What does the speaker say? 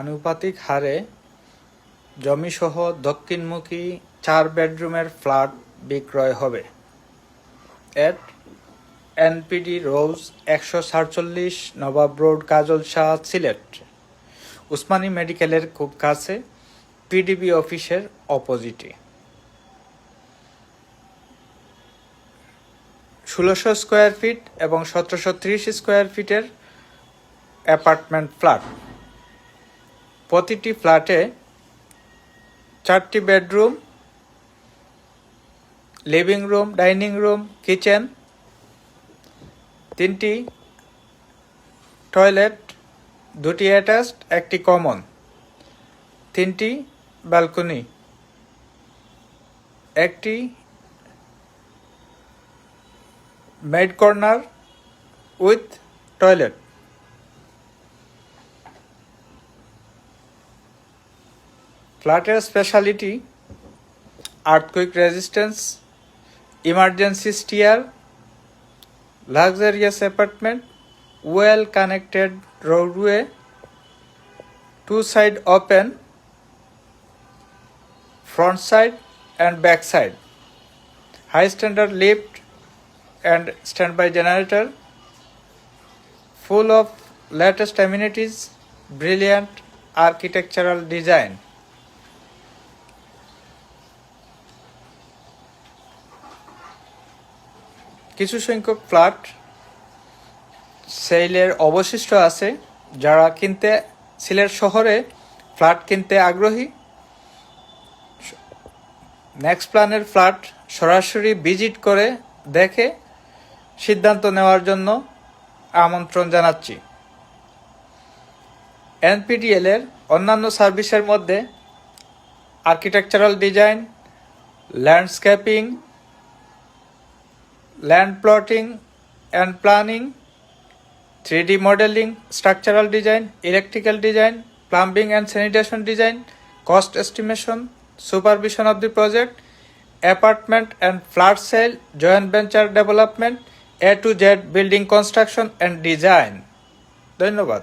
আনুপাতিক হারে জমিসহ দক্ষিণমুখী চার বেডরুমের ফ্ল্যাট বিক্রয় হবে এট এনপিডি রোজ একশো সাতচল্লিশ নবাব রোড কাজল শাহ সিলেট উসমানী মেডিকেলের খুব কাছে পিডিবি অফিসের অপোজিটে ষোলোশো স্কোয়ার ফিট এবং সতেরোশো ত্রিশ স্কোয়ার ফিটের অ্যাপার্টমেন্ট ফ্ল্যাট প্রতিটি ফ্ল্যাটে চারটি bedroom living room dining room kitchen তিনটি টয়লেট দুটি অ্যাটাচড একটি কমন তিনটি ব্যালকনি একটি মেড কর্নার উইথ টয়লেট ফ্ল্যাটের speciality earthquake resistance emergency stair luxurious apartment well connected roadway two side open front side and back side high standard lift and standby generator full of latest amenities brilliant architectural design কিছু সংখ্যক flat সেলের অবশিষ্ট আছে যারা কিনতে সিলেট শহরে flat কিনতে আগ্রহী নেক্সট প্ল্যানের ফ্ল্যাট সরাসরি ভিজিট করে দেখে সিদ্ধান্ত নেওয়ার জন্য আমন্ত্রণ জানাচ্ছি এনপিডিএলের অন্যান্য সার্ভিসের মধ্যে architectural design landscaping land plotting and planning, 3D modeling, structural design, electrical design, plumbing and sanitation design, cost estimation, supervision of the project, apartment and flat sale, joint venture development, A to Z building construction and design. ধন্যবাদ।